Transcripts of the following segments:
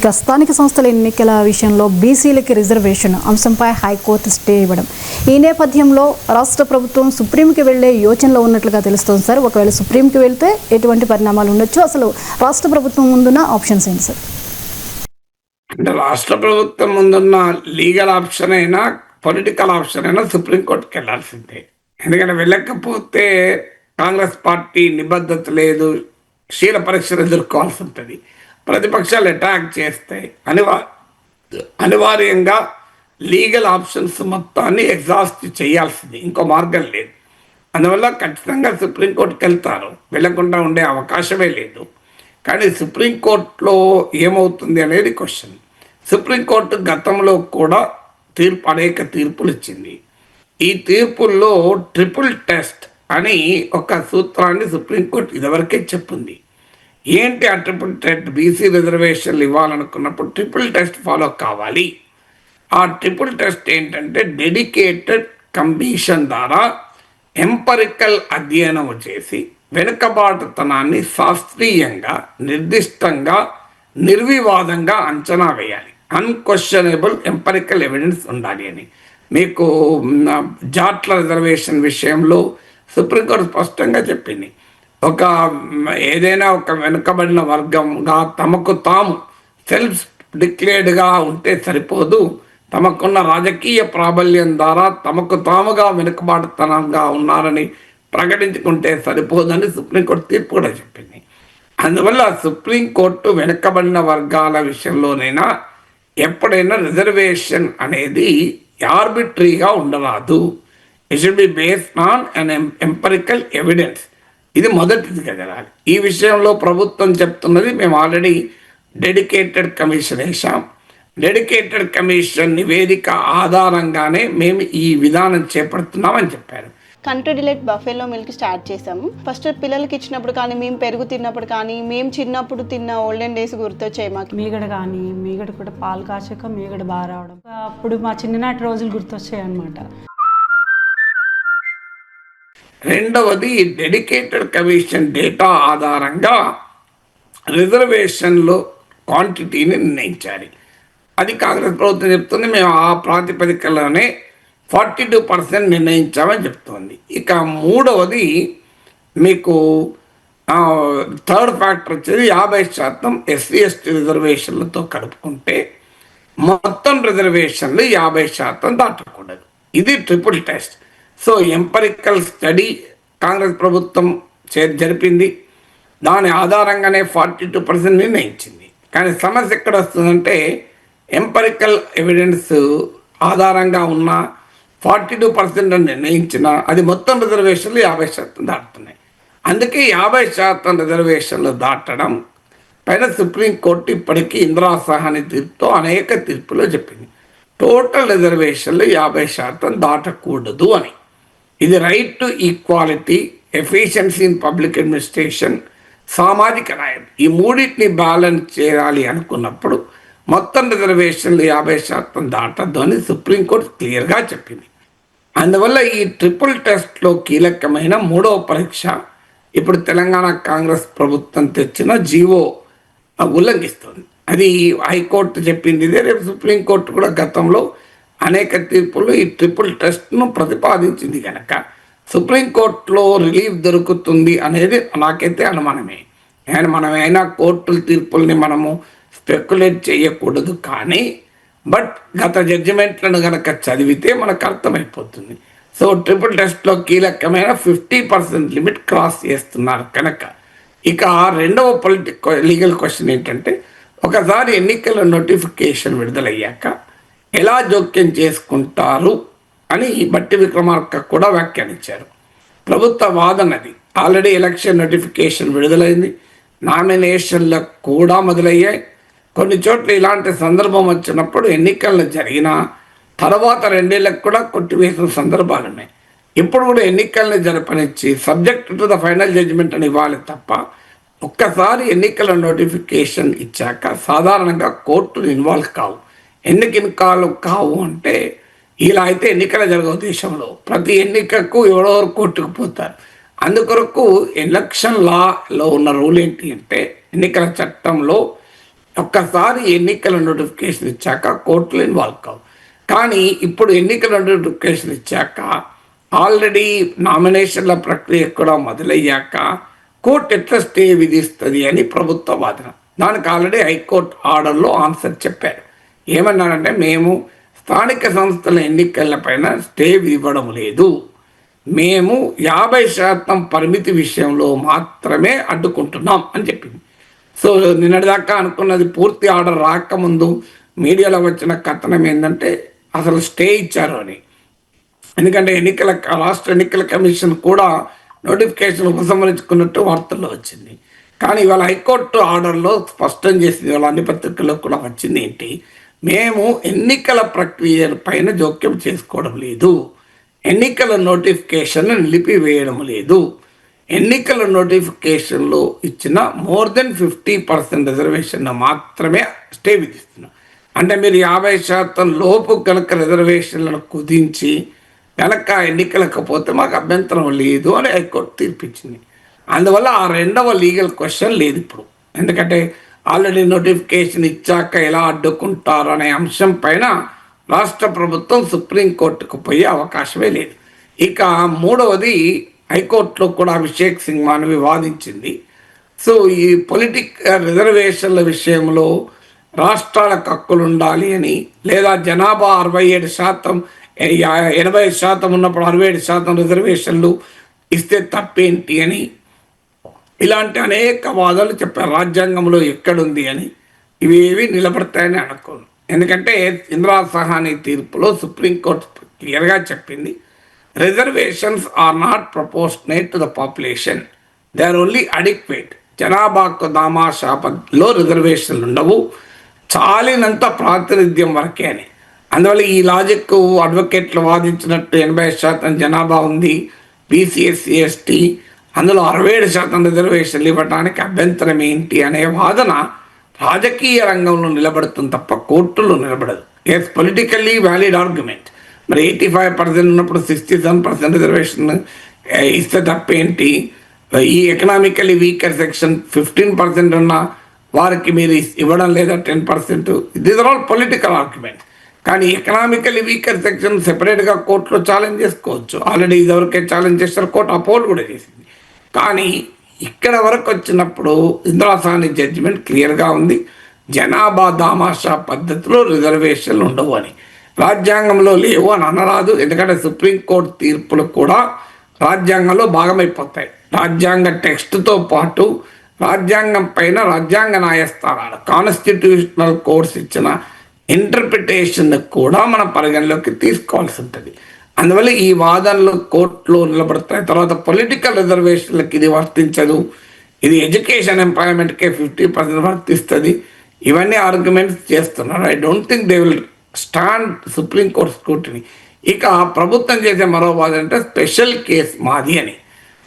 ఇక స్థానిక సంస్థల ఎన్నికల విషయంలో బీసీలకి రిజర్వేషన్ అంశంపై హైకోర్టు స్టే ఇవ్వడం. ఈ నేపథ్యంలో రాష్ట్ర ప్రభుత్వం సుప్రీంకి వెళ్ళే యోచనలో ఉన్నట్లుగా తెలుస్తోంది సార్. ఒకవేళ సుప్రీంకి వెళ్తే ఎటువంటి పరిణామాలు ఉండొచ్చు అసలు రాష్ట్ర ప్రభుత్వం ముందున్న ఆప్షన్స్ ఏంటి సార్? అంటే రాష్ట్ర ప్రభుత్వం ముందున్న లీగల్ ఆప్షన్ అయినా పొలిటికల్ ఆప్షన్ అయినా సుప్రీంకోర్టుకి వెళ్ళాల్సిందే ఎందుకంటే వెళ్ళకపోతే కాంగ్రెస్ పార్టీ నిబద్ధత లేదు శీల పరీక్షలు ఎదుర్కోవాల్సి ఉంటుంది. ప్రతిపక్షాలు అటాక్ చేస్తాయి. అనివా అనివార్యంగా లీగల్ ఆప్షన్స్ మొత్తాన్ని ఎగ్జాస్ట్ చేయాల్సింది. ఇంకో మార్గం లేదు. అందువల్ల ఖచ్చితంగా సుప్రీంకోర్టుకి వెళ్తారు. వెళ్ళకుండా ఉండే అవకాశమే లేదు. కానీ సుప్రీంకోర్టులో ఏమవుతుంది అనేది క్వశ్చన్ సుప్రీంకోర్టు గతంలో కూడా తీర్పు అనేక తీర్పులు ఇచ్చింది. ఈ తీర్పుల్లో ట్రిపుల్ టెస్ట్ అని ఒక సూత్రాన్ని సుప్రీంకోర్టు ఇదివరకే చెప్పింది. ఏంటి ఆ ట్రిపుల్ టెస్ట్ బీసీ రిజర్వేషన్లు ఇవ్వాలనుకున్నప్పుడు ట్రిపుల్ టెస్ట్ ఫాలో కావాలి. ఆ ట్రిపుల్ టెస్ట్ ఏంటంటే డెడికేటెడ్ కమిషన్ ద్వారా ఎంపరికల్ అధ్యయనం చేసి వెనుకబాటుతనాన్ని శాస్త్రీయంగా నిర్దిష్టంగా నిర్వివాదంగా అంచనా వేయాలి. అన్క్వశ్చనబుల్ ఎంపరికల్ ఎవిడెన్స్ ఉండాలి అని. మీకు జాట్ల రిజర్వేషన్ విషయంలో సుప్రీంకోర్టు స్పష్టంగా చెప్పింది. ఒక ఏదైనా ఒక వెనుకబడిన వర్గంగా తమకు తాము సెల్ఫ్ డిక్లేర్డ్గా ఉంటే సరిపోదు. తమకున్న రాజకీయ ప్రాబల్యం ద్వారా తమకు తాముగా వెనుకబాటుతనంగా ఉన్నారని ప్రకటించుకుంటే సరిపోదని సుప్రీంకోర్టు తీర్పు కూడా చెప్పింది. అందువల్ల సుప్రీంకోర్టు వెనుకబడిన వర్గాల విషయంలోనైనా ఎప్పుడైనా రిజర్వేషన్ అనేది ఆర్బిట్రీగా ఉండరాదు. It should be based on an empirical evidence ఇది మొదటిది కదరాలి ఈ విషయంలో ప్రభుత్వం చెప్తున్నది మేము ఆల్రెడీ డెడికేటెడ్ కమిషన్ వేసాం డెడికేటెడ్ కమిషన్ నివేదిక ఆధారంగానే మేము ఈ విధానం చేపడుతున్నామని చెప్పారు. Country Delight buffalo milk start చేసాము ఫస్ట్ పిల్లలకి ఇచ్చినప్పుడు కానీ మేము పెరుగు తిన్నప్పుడు కానీ మేము చిన్నప్పుడు తిన్న ఓల్డెన్ డేస్ గుర్తొచ్చాయి మాకు. మీగడ కానీ మీగడ కూడా పాలు కాచాక మీగడ బాగా రావడం. అప్పుడు మా చిన్ననాటి రోజులు గుర్తొచ్చాయి అనమాట రెండవది డెడికేటెడ్ కమిషన్ డేటా ఆధారంగా రిజర్వేషన్లో క్వాంటిటీని నిర్ణయించాలి. అది కాంగ్రెస్ ప్రభుత్వం చెప్తుంది మేము ఆ ప్రాతిపదికలోనే ఫార్టీ టూ పర్సెంట్ నిర్ణయించామని చెప్తోంది. ఇక మూడవది మీకు థర్డ్ ఫ్యాక్టర్ వచ్చేది యాభై శాతం ఎస్సీ ఎస్టీ రిజర్వేషన్లతో కలుపుకుంటే మొత్తం రిజర్వేషన్లు యాభై శాతం దాటకూడదు. ఇది triple test so empirical study Congress ప్రభుత్వం చే- జరిపింది. దాని ఆధారంగానే ఫార్టీ టూ పర్సెంట్ నిర్ణయించింది. కానీ సమస్య ఎక్కడ వస్తుందంటే ఎంపరికల్ ఎవిడెన్స్ ఆధారంగా ఉన్న ఫార్టీ టూ పర్సెంట్ అని నిర్ణయించిన అది మొత్తం రిజర్వేషన్లు యాభై శాతం దాటుతున్నాయి. అందుకే యాభై శాతం రిజర్వేషన్లు దాటడం పైన సుప్రీంకోర్టు ఇప్పటికీ ఇందిరా సహాని తీర్పుతో అనేక తీర్పులో చెప్పింది. టోటల్ రిజర్వేషన్లు యాభై శాతం దాటకూడదు అని. ఇది right to equality efficiency in public administration సామాజిక న్యాయం. ఈ మూడింటిని బ్యాలెన్స్ చేయాలి అనుకున్నప్పుడు మొత్తం రిజర్వేషన్లు యాభై శాతం దాటద్దు అని సుప్రీంకోర్టు క్లియర్గా చెప్పింది. అందువల్ల ఈ ట్రిపుల్ టెస్ట్లో కీలకమైన మూడవ పరీక్ష ఇప్పుడు తెలంగాణ కాంగ్రెస్ ప్రభుత్వం తెచ్చిన జీవో ఉల్లంఘిస్తుంది. అది హైకోర్టు చెప్పింది. ఇదే రేపు సుప్రీంకోర్టు కూడా గతంలో అనేక తీర్పులు ఈ ట్రిపుల్ టెస్ట్ను ప్రతిపాదించింది కనుక సుప్రీంకోర్టులో రిలీఫ్ దొరుకుతుంది అనేది నాకైతే అనుమానమే. నేను మనమైనా కోర్టుల తీర్పుల్ని మనము స్పెక్యులేట్ చేయకూడదు కానీ బట్ గత జడ్జిమెంట్లను కనుక చదివితే మనకు అర్థమైపోతుంది. సో ట్రిపుల్ టెస్ట్లో కీలకమైన ఫిఫ్టీ పర్సెంట్ లిమిట్ క్రాస్ చేస్తున్నారు కనుక. ఇక రెండవ పొలిటిక్ లీగల్ క్వశ్చన్ ఏంటంటే ఒకసారి ఎన్నికల నోటిఫికేషన్ విడుదలయ్యాక ఎలా జోక్యం చేసుకుంటారు అని బట్టి విక్రమార్క కూడా వ్యాఖ్యానించారు. ప్రభుత్వ వాదనది. ఆల్రెడీ ఎలక్షన్ నోటిఫికేషన్ విడుదలైంది. నామినేషన్లకు కూడా మొదలయ్యాయి. కొన్ని చోట్ల ఇలాంటి సందర్భం వచ్చినప్పుడు ఎన్నికలు జరిగినా తర్వాత రెండేళ్ళకు కూడా కొట్టివేసిన సందర్భాలు ఉన్నాయి. ఇప్పుడు కూడా ఎన్నికల్ని జరపనిచ్చి subject to the final judgement అని ఇవ్వాలి తప్ప ఒక్కసారి ఎన్నికల నోటిఫికేషన్ ఇచ్చాక సాధారణంగా కోర్టులు ఇన్వాల్వ్ కావు. ఎందుకు ఇన్వాల్వ్ కావు అంటే ఇలా అయితే ఎన్నికలు జరగవు దేశంలో. ప్రతి ఎన్నికకు ఎవరెవరు కోర్టుకు పోతారు. అందుకొరకు ఎలక్షన్ లాలో ఉన్న రూల్ ఏంటి అంటే ఎన్నికల చట్టంలో ఒక్కసారి ఎన్నికల నోటిఫికేషన్ ఇచ్చాక కోర్టులు ఇన్వాల్వ్ కావు. కానీ ఇప్పుడు ఎన్నికల నోటిఫికేషన్ ఇచ్చాక ఆల్రెడీ నామినేషన్ల ప్రక్రియ కూడా మొదలయ్యాక కోర్టు ఎట్లా స్టే విధిస్తుంది అని ప్రభుత్వ వాదన. దానికి ఆల్రెడీ హైకోర్టు ఆర్డర్లో ఆన్సర్ చెప్పారు. ఏమన్నారంటే మేము స్థానిక సంస్థల ఎన్నికలపైన స్టే ఇవ్వడం లేదు. మేము యాభై శాతం పరిమితి విషయంలో మాత్రమే అడ్డుకుంటున్నాం అని చెప్పింది. సో నిన్నటిదాకా అనుకున్నది పూర్తి ఆర్డర్ రాకముందు మీడియాలో వచ్చిన కథనం ఏంటంటే అసలు స్టే ఇచ్చారు అని. ఎందుకంటే ఎన్నికల రాష్ట్ర ఎన్నికల కమిషన్ కూడా నోటిఫికేషన్ ఉపసంహరించుకున్నట్టు వార్తల్లో వచ్చింది. కానీ ఇవాళ హైకోర్టు ఆర్డర్లో స్పష్టం చేసింది ఇవాళ అన్ని పత్రికల్లో కూడా వచ్చింది ఏంటి? మేము ఎన్నికల ప్రక్రియ పైన జోక్యం చేసుకోవడం లేదు. ఎన్నికల నోటిఫికేషన్ నిలిపివేయడం లేదు. ఎన్నికల నోటిఫికేషన్లో ఇచ్చిన more than fifty percent reservation మాత్రమే స్టే విధిస్తున్నాం. అంటే మీరు యాభై శాతం లోపు కనుక రిజర్వేషన్లను కుదించి కనుక ఎన్నికలకు పోతే మాకు అభ్యంతరం లేదు అని హైకోర్టు తీర్పిచ్చింది. అందువల్ల ఆ రెండవ లీగల్ క్వశ్చన్ లేదు ఇప్పుడు. ఎందుకంటే ఆల్రెడీ నోటిఫికేషన్ ఇచ్చాక ఎలా అడ్డుకుంటారు అనే అంశం పైన రాష్ట్ర ప్రభుత్వం సుప్రీంకోర్టుకు పోయే అవకాశమే లేదు. ఇక మూడవది హైకోర్టులో కూడా అభిషేక్ సింగ్ మానవి వాదించింది సో ఈ పొలిటిక్ రిజర్వేషన్ల విషయంలో రాష్ట్రాలకు హక్కులు ఉండాలి అని లేదా జనాభా అరవై ఏడు శాతం ఎనభై శాతం ఉన్నప్పుడు అరవై ఏడు శాతం రిజర్వేషన్లు ఇస్తే తప్పేంటి అని ఇలాంటి అనేక వాదాలు చెప్పారు రాజ్యాంగంలో ఎక్కడుంది అని ఇవేవి నిలబడతాయని అనుకోను. ఎందుకంటే ఇందిరా సహాని తీర్పులో సుప్రీంకోర్టు క్లియర్గా చెప్పింది reservations are not proportionate to the population they are only adequate జనాభాకు దామాషాపలో రిజర్వేషన్లు ఉండవు. చాలినంత ప్రాతినిధ్యం వరకే అని. అందువల్ల ఈ లాజిక్ అడ్వకేట్లు వాదించినట్టు ఎనభై శాతం జనాభా ఉంది. బీసీఎస్సీ ఎస్టీ అందులో అరవై ఏడు శాతం రిజర్వేషన్లు ఇవ్వడానికి అభ్యంతరం ఏంటి అనే వాదన రాజకీయ రంగంలో నిలబడుతుంది తప్ప కోర్టులో నిలబడదు. ఎస్ పొలిటికల్లీ వ్యాలిడ్ ఆర్గ్యుమెంట్ మరి ఎయిటీ ఫైవ్ పర్సెంట్ ఉన్నప్పుడు సిక్స్టీ సెవెన్ పర్సెంట్ రిజర్వేషన్ ఇస్తే తప్పేంటి? ఈ economically weaker section fifteen percent ఉన్న వారికి మీరు ఇవ్వడం లేదా ten percent these are all political argument కానీ ఎకనామికలీ వీకర్ సెక్షన్ సెపరేట్గా కోర్టులో ఛాలెంజ్ చేసుకోవచ్చు. ఆల్రెడీ ఇదివరకే ఛాలెంజ్ చేస్తారు కోర్టు అపోర్డ్ కూడా చేసింది. కానీ ఇక్కడ వరకు వచ్చినప్పుడు ఇంద్రాసాని జడ్జిమెంట్ క్లియర్గా ఉంది. జనాభా దామాషా పద్ధతిలో రిజర్వేషన్లు ఉండవు అని. రాజ్యాంగంలో లేవు అని అనరాదు. ఎందుకంటే సుప్రీంకోర్టు తీర్పులు కూడా రాజ్యాంగంలో భాగమైపోతాయి. రాజ్యాంగ టెక్స్ట్తో పాటు రాజ్యాంగం పైన రాజ్యాంగ న్యాయస్థానాలు కాన్స్టిట్యూషనల్ కోర్స్ ఇచ్చిన ఇంటర్ప్రిటేషన్ కూడా మనం పరిగణలోకి తీసుకోవాల్సి ఉంటుంది. అందువల్ల ఈ వాదనలు కోర్టులో నిలబడతాయి. తర్వాత పొలిటికల్ రిజర్వేషన్లకు ఇది వర్తించదు. ఇది ఎడ్యుకేషన్ ఎంప్లాయ్మెంట్కే ఫిఫ్టీ పర్సెంట్ వర్తిస్తుంది. ఇవన్నీ ఆర్గ్యుమెంట్స్ చేస్తున్నారు. I don't think they will stand supreme court scrutiny ఇక ప్రభుత్వం చేసే మరో వాదన అంటే స్పెషల్ కేస్ మాది అని.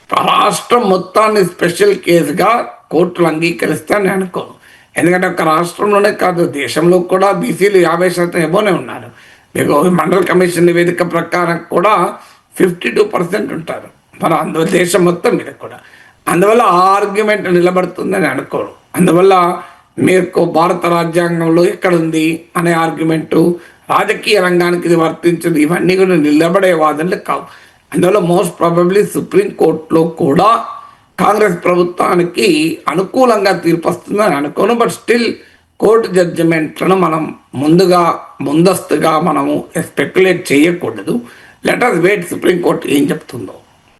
రాష్ట్రం మొత్తాన్ని స్పెషల్ కేసుగా కోర్టులు అంగీకరిస్తానని అనుకోను. ఎందుకంటే ఒక రాష్ట్రంలోనే కాదు దేశంలో కూడా బీసీలు యాభై శాతం ఎబోనే ఉన్నారు. మీకు మండల కమిషన్ నివేదిక ప్రకారం కూడా ఫిఫ్టీ టూ పర్సెంట్ ఉంటారు. మన అందువల్ల దేశం మొత్తం మీద కూడా. అందువల్ల ఆ ఆర్గ్యుమెంట్ నిలబడుతుందని అనుకోను అందువల్ల మీకు భారత రాజ్యాంగంలో ఎక్కడుంది అనే ఆర్గ్యుమెంటు రాజకీయ రంగానికి ఇది వర్తించదు. ఇవన్నీ కూడా నిలబడే వాదనలు కావు. అందువల్ల మోస్ట్ ప్రాబబ్లీ సుప్రీంకోర్టులో కూడా కాంగ్రెస్ ప్రభుత్వానికి అనుకూలంగా తీర్పు వస్తుందని అనుకోను. బట్ స్టిల్ కోర్టు జడ్జిమెంట్లను మనం ముందుగా ముందస్తుగా మనము స్పెక్యులేట్ చేయకూడదు. లెటర్ వెయిట్ సుప్రీంకోర్టు ఏం చెప్తుందో.